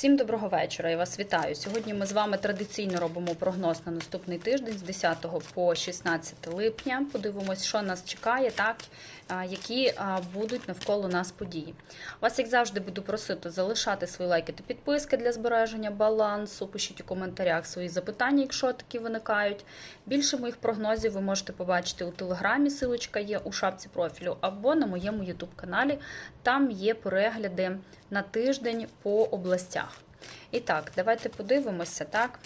Всім доброго вечора. Я вас вітаю. Сьогодні ми з вами традиційно робимо прогноз на наступний тиждень з 10 по 16 липня. Подивимось, що нас чекає, так які будуть навколо нас події. Вас, як завжди, буду просити залишати свої лайки та підписки для збереження балансу. Пишіть у коментарях свої запитання, якщо такі виникають. Більше моїх прогнозів ви можете побачити у телеграмі. Силочка є у шапці профілю або на моєму ютуб каналі. Там є перегляди на тиждень по областях. І так, давайте подивимося, так,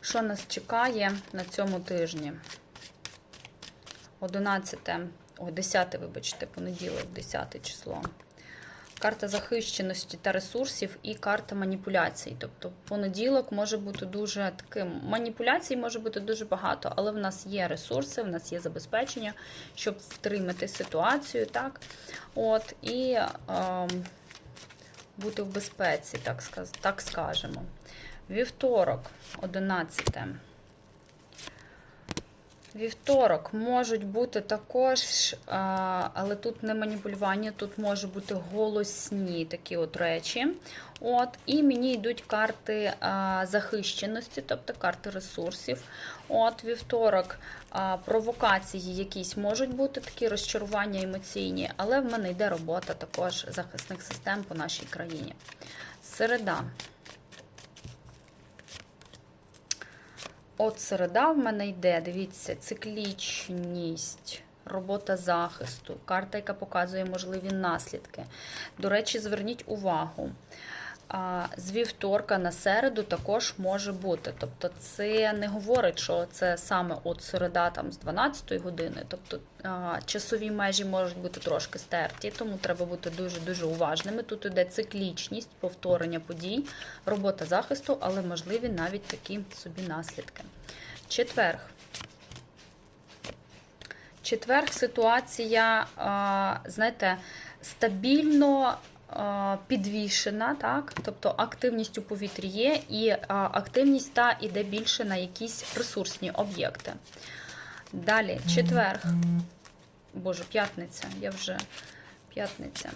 що нас чекає на цьому тижні. 11, о, 10, вибачте, понеділок, 10 число. Карта захищеності та ресурсів і карта маніпуляцій. Тобто понеділок може бути дуже таким. Маніпуляцій може бути дуже багато, але в нас є ресурси, в нас є забезпечення, щоб втримати ситуацію, так? От, і ем, бути в безпеці, так, сказ- так скажемо. Вівторок, 11. Вівторок можуть бути також, але тут не маніпулювання, тут може бути голосні такі от речі. От, І мені йдуть карти захищеності, тобто карти ресурсів. От, Вівторок провокації якісь можуть бути, такі розчарування емоційні, але в мене йде робота також захисних систем по нашій країні. Середа. От середа в мене йде, дивіться, циклічність, робота захисту, карта, яка показує можливі наслідки. До речі, зверніть увагу. З вівторка на середу також може бути. Тобто, це не говорить, що це саме от середа там з 12 години. Тобто часові межі можуть бути трошки стерті, тому треба бути дуже-дуже уважними. Тут іде циклічність, повторення подій, робота захисту, але можливі навіть такі собі наслідки. Четверг. Четверг ситуація, знаєте, стабільно підвішена, так? тобто активність у повітрі є, і активність та іде більше на якісь ресурсні об'єкти. Далі, четверг. Боже, п'ятниця, я вже п'ятниця.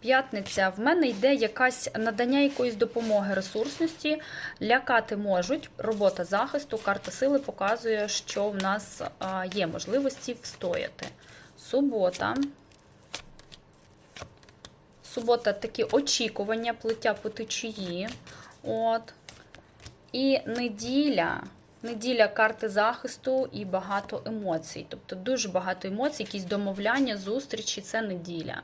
П'ятниця в мене йде якась надання якоїсь допомоги ресурсності, лякати можуть. Робота захисту, карта сили показує, що в нас а, є можливості встояти. Субота. Субота такі очікування, плиття по течії. От. І неділя. Неділя карти захисту і багато емоцій. Тобто дуже багато емоцій, якісь домовляння, зустрічі це неділя.